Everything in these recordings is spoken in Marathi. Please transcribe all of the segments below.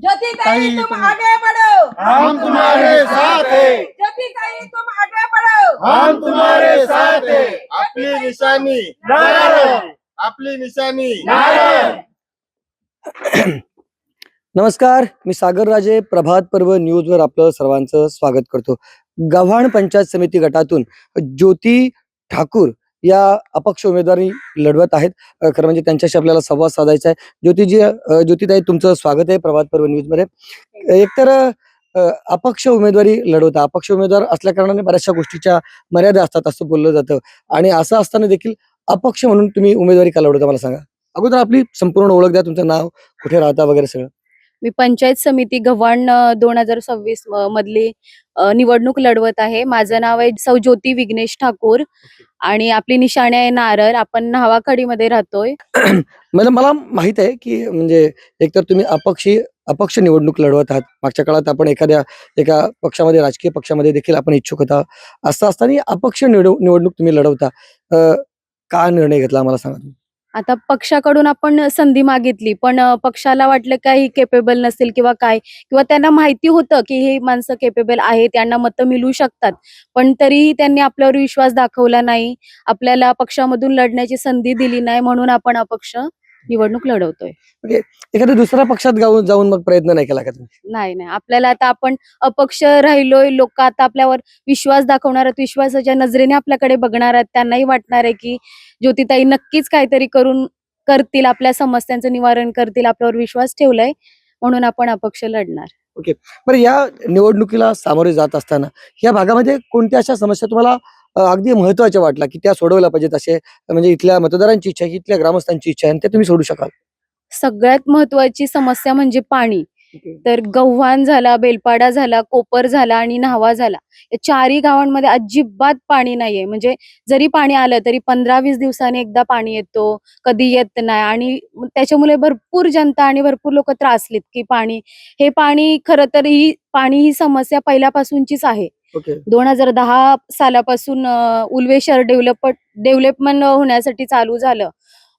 ज्योति ताई ताई, तुम आगे बढ़ो। हम तुम्हारे साथ है। ज्योति ताई तुम आगे बढ़ो। हम तुम्हारे साथ है। आपली निशाणी नारळ आपली निशाणी नारळ नमस्कार मी सागर राजे प्रभात पर्व न्यूजवर आपलं सर्वांचं स्वागत करतो. गव्हाण पंचायत समिती गटातून ज्योती ठाकूर या अपक्ष उमेदवारी लढवत आहेत. खरं म्हणजे त्यांच्याशी आपल्याला संवाद साधायचा आहे. ज्योतिजी ज्योतिताई तुमचं स्वागत आहे प्रभात पर्व न्यूजमध्ये एकतर अपक्ष उमेदवारी लढवता. अपक्ष उमेदवार असल्या कारणाने बऱ्याचशा गोष्टीच्या मर्यादा असतात असं बोललं जातं. आणि असं असताना देखील अपक्ष म्हणून तुम्ही उमेदवारी का लढवता मला सांगा. अगोदर आपली संपूर्ण ओळख द्या. तुमचं नाव कुठे राहता वगैरे सगळं. मी पंचायत समिती गव्हाण दोन हजार सव्वीस मधली निवडणूक लढवत आहे. माझं नाव आहे सौ ज्योती विघ्नेश ठाकूर आणि आपली निशाणी आहे नारळ. आपण न्हावाखडीमध्ये राहतोय. मला मला माहीत आहे की म्हणजे एकतर तुम्ही अपक्षी अपक्ष निवडणूक लढवत आहात. मागच्या काळात आपण एखाद्या एका पक्षामध्ये राजकीय पक्षामध्ये देखील आपण इच्छुक होता. असं असताना अपक्ष निवडणूक तुम्ही लढवता. का निर्णय घेतला मला सांगा तुम्ही. आता पक्षाकडून आपण संधी मागितली पण पक्षाला वाटलं काही केपेबल नसेल किंवा काय? किंवा त्यांना माहिती होतं की हे माणसं केपेबल आहेत त्यांना मतं मिळू शकतात पण तरीही त्यांनी आपल्यावर विश्वास दाखवला नाही. आपल्याला पक्षामधून लढण्याची संधी दिली नाही म्हणून आपण अपक्ष निवडणूक लढवतोय. एखाद्या दुसऱ्या पक्षात गाऊन जाऊन मग प्रयत्न नाही केला का तुम्ही? नाही नाही. आपल्याला आता आपण अपक्ष राहिलोय लोक आता आपल्यावर विश्वास दाखवणार आहेत विश्वासाच्या नजरेने आपल्याकडे बघणार आहेत. त्यांनाही वाटणार आहे की ज्योतिताई नक्कीच काहीतरी करून करतील आपल्या समस्यांचं निवारण करतील आपल्यावर विश्वास ठेवलाय म्हणून आपण अपक्ष लढणार. बरं या निवडणुकीला सामोरे जात असताना या भागामध्ये कोणत्या अशा समस्या तुम्हाला अगदी महत्त्वाच्या वाटला की त्या सोडवल्या पाहिजेत असे म्हणजे इथल्या मतदारांची इच्छा आहे, इथल्या ग्रामस्थांची इच्छा आहे आणि ते तुम्ही सोडू शकाल. सगळ्यात महत्वाची समस्या म्हणजे पाणी. तर गव्हाण झाला बेलपाडा झाला कोपर झाला आणि न्हावा झाला. या चारही गावांमध्ये अजिबात पाणी नाहीये. म्हणजे जरी पाणी आलं तरी पंधरा वीस दिवसांनी एकदा पाणी येतो कधी येत नाही. आणि त्याच्यामुळे भरपूर जनता आणि भरपूर लोक त्रासलीत की पाणी हे पाणी खरं तर ही पाणी ही समस्या पहिल्यापासूनचीच आहे. दोन हजार दहा सालापासून उल्वे शहर डेव्हलप डेव्हलपमेंट होण्यासाठी चालू झालं.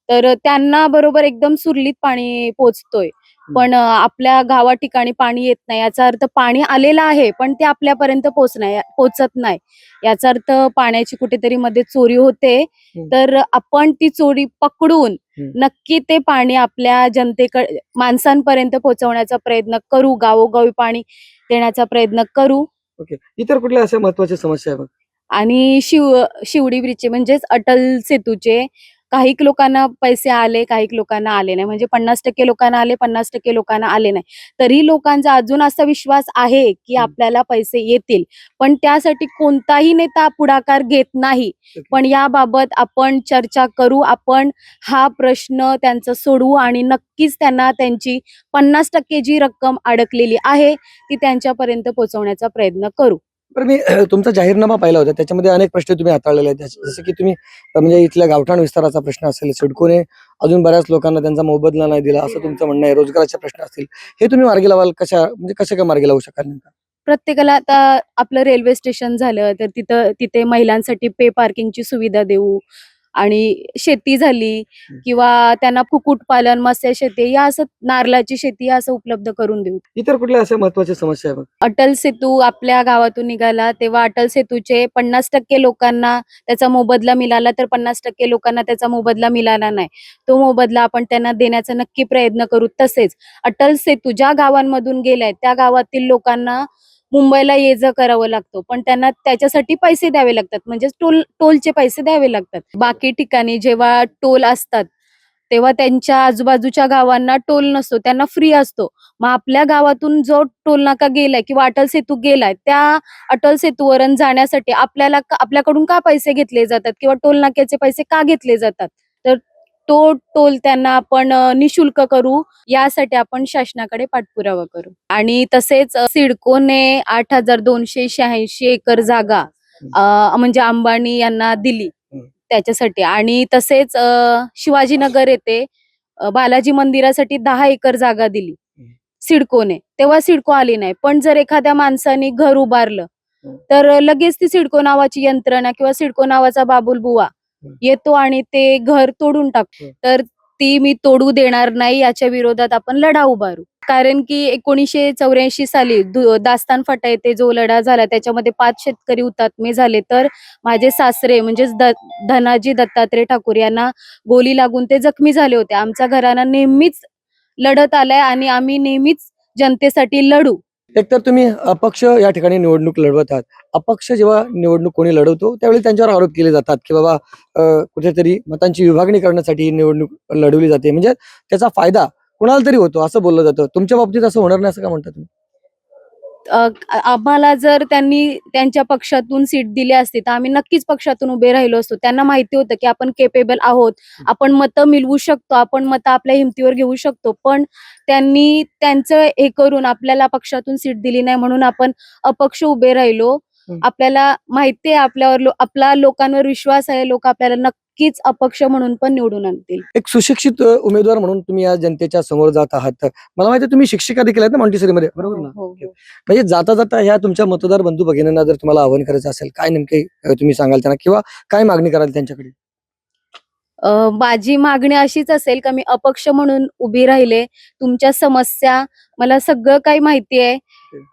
तर त्यांना बरोबर एकदम सुरलीत पाणी पोचतोय. पण आपल्या गावा ठिकाणी पाणी येत नाही. याचा अर्थ पाणी आलेलं आहे पण ते आपल्यापर्यंत पोचणार पोचत नाही. याचा अर्थ पाण्याची कुठेतरी मध्ये चोरी होते. तर आपण ती चोरी पकडून. नक्की ते पाणी आपल्या जनतेकडे माणसांपर्यंत पोहोचवण्याचा प्रयत्न करू गावोगावी पाणी देण्याचा प्रयत्न करू. ओके. इतर कुठल्या अशा महत्त्वाच्या समस्या आहे मग? आणि शिव शिवडी ब्रिजचे म्हणजेच अटल सेतूचे काही लोकांना पैसे आले काही लोकांना आले नाही. म्हणजे पन्नास टक्के लोकांना आले पन्नास टक्के लोकांना आले नाही. तरी लोकांचा अजून असा विश्वास आहे की. आपल्याला पैसे येतील. पण त्यासाठी कोणताही नेता पुढाकार घेत नाही. पण याबाबत आपण चर्चा करू आपण हा प्रश्न त्यांचा सोडवू आणि नक्कीच त्यांना त्यांची पन्नास टक्के जी रक्कम अडकलेली आहे ती त्यांच्यापर्यंत पोहोचवण्याचा प्रयत्न करू. पण मी तुमचा जाहीरनामा पाहिला होता. त्याच्यामध्ये अनेक प्रश्न तुम्ही हाताळलेले आहेत. जस- जसं की तुम्ही म्हणजे इथल्या गावठाण विस्ताराचा प्रश्न असेल सिडकोने अजून बऱ्याच लोकांना त्यांचा मोबदला नाही दिला असं तुमचं म्हणणं आहे. रोजगाराचे प्रश्न असतील. हे तुम्ही मार्गी लावाल कशा म्हणजे कशा काय मार्गी लावू शकाल नेमका? प्रत्येकाला आता आपलं रेल्वे स्टेशन झालं तर तिथं तिथे महिलांसाठी पे पार्किंगची सुविधा देऊ आणि शेती झाली किंवा त्यांना कुक्कुटपालन मत्स्य शेती या असं नारळाची शेती असं उपलब्ध करून देऊ. इतर कुठल्या अशा महत्त्वाच्या समस्या आहे मग? अटल सेतू आपल्या गावातून निघाला तेव्हा अटल सेतूचे पन्नास टक्के लोकांना त्याचा मोबदला मिळाला तर पन्नास टक्के लोकांना त्याचा मोबदला मिळाला नाही. तो मोबदला आपण त्यांना देण्याचा नक्की प्रयत्न करू तसेच. अटल सेतू ज्या गावांमधून गेलाय त्या गावातील लोकांना मुंबईला ये जा करावं लागतं. पण त्यांना त्याच्यासाठी पैसे द्यावे लागतात. म्हणजे टोल टोलचे पैसे द्यावे लागतात. बाकी ठिकाणी जेव्हा टोल असतात तेव्हा त्यांच्या आजूबाजूच्या गावांना टोल नसतो. त्यांना फ्री असतो. मग आपल्या गावातून जो टोल नाका गेलाय किंवा अटल सेतू गेलाय त्या अटल सेतूवरून जाण्यासाठी आपल्याला आपल्याकडून का पैसे घेतले जातात? किंवा टोल नाक्याचे पैसे का घेतले जातात? तो टोल त्यांना आपण निशुल्क करू यासाठी आपण शासनाकडे पाठपुरावा करू आणि तसेच सिडकोने आठ हजार दोनशे शहाऐंशी एकर जागा म्हणजे अंबानी यांना दिली. त्याच्यासाठी आणि तसेच शिवाजीनगर येथे बालाजी मंदिरासाठी दहा एकर जागा दिली. सिडकोने तेव्हा सिडको आली नाही पण जर एखाद्या माणसाने घर उभारलं. तर लगेच ती सिडको नावाची यंत्रणा किंवा सिडको नावाचा बाबुल बुवा. येतो आणि ते घर तोडून टाकतो. हम्म. तर ती मी तोडू देणार नाही याच्या विरोधात आपण लढा उभारू कारण की एकोणीसशे चौऱ्याऐंशी साली दास्तान फाटा येथे जो लढा झाला त्याच्यामध्ये पाच शेतकरी हुतात्मे झाले. तर माझे सासरे म्हणजेच धनाजी दत्तात्रय ठाकूर यांना गोली लागून ते जखमी झाले होते. आमचा घराणा नेहमीच लढत आलाय आणि आम्ही नेहमीच जनतेसाठी लढू. एकतर तुम्ही अपक्ष या ठिकाणी निवडणूक लढवत आहात. अपक्ष जेव्हा निवडणूक कोणी लढवतो त्यावेळी त्यांच्यावर आरोप केले जातात की बाबा कुठेतरी मतांची विभागणी करण्यासाठी ही निवडणूक लढवली जाते. म्हणजे त्याचा फायदा कुणाला तरी होतो असं बोललं जातं. तुमच्या बाबतीत असं होणार नाही असं का म्हणता तुम्ही? आम्हाला जर त्यांनी त्यांच्या पक्षातून सीट दिली असती तर आम्ही नक्कीच पक्षातून उभे राहिलो असतो. त्यांना माहिती होतं की आपण केपेबल आहोत. आपण मतं मिळवू शकतो. आपण मतं आपल्या हिमतीवर घेऊ शकतो. पण त्यांनी त्यांचं हे करून आपल्याला पक्षातून सीट दिली नाही म्हणून आपण अपक्ष उभे राहिलो. आपल्याला माहिती आहे आपल्यावर लो- आपला लोकांवर विश्वास आहे लोक आपल्याला नक्कीच अपक्ष म्हणून पण निवडून आणतील. एक सुशिक्षित उमेदवार म्हणून तुम्ही या जनतेच्या समोर जात आहात. तर मला माहिती आहे तुम्ही शिक्षिका देखील आहेत ना मॉन्टेसरीमध्ये बरोबर ना? हो, हो. म्हणजे जाता जाता ह्या तुमच्या मतदार बंधू भगिनींना जर तुम्हाला आवाहन करायचं असेल काय नेमके तुम्ही सांगाल त्यांना? किंवा काय मागणी कराल त्यांच्याकडे? माझी मागणी अशीच असेल का मी अपक्ष म्हणून उभी राहिले तुमच्या समस्या मला सगळं काही माहिती आहे.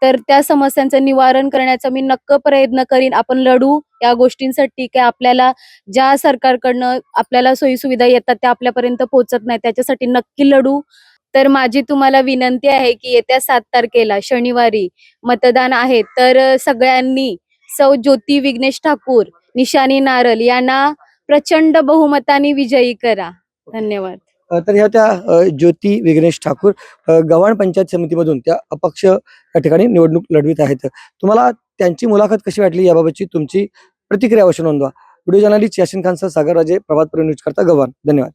तर त्या समस्यांचं निवारण करण्याचा मी नक्क प्रयत्न करीन. आपण लढू या गोष्टींसाठी की आपल्याला ज्या सरकारकडनं आपल्याला सोयीसुविधा येतात त्या आपल्यापर्यंत पोहोचत नाही त्याच्यासाठी नक्की लढू. तर माझी तुम्हाला विनंती आहे की येत्या सात तारखेला शनिवारी मतदान आहे. तर सगळ्यांनी सौ ज्योती विघ्नेश ठाकूर निशानी नारल यांना प्रचंड बहुमताने विजयी करा. धन्यवाद. तर ह्या त्या ज्योती विघ्नेश ठाकूर गव्हाण पंचायत समितीमधून त्या अपक्ष या ठिकाणी निवडणूक लढवित आहेत. तुम्हाला त्यांची मुलाखत कशी वाटली याबाबतची तुमची प्रतिक्रिया अवश्य नोंदवा. व्हिडिओ जर्नलिस्ट यासिन खानसह सागर राजे प्रभात न्यूज करता गव्हाण. धन्यवाद.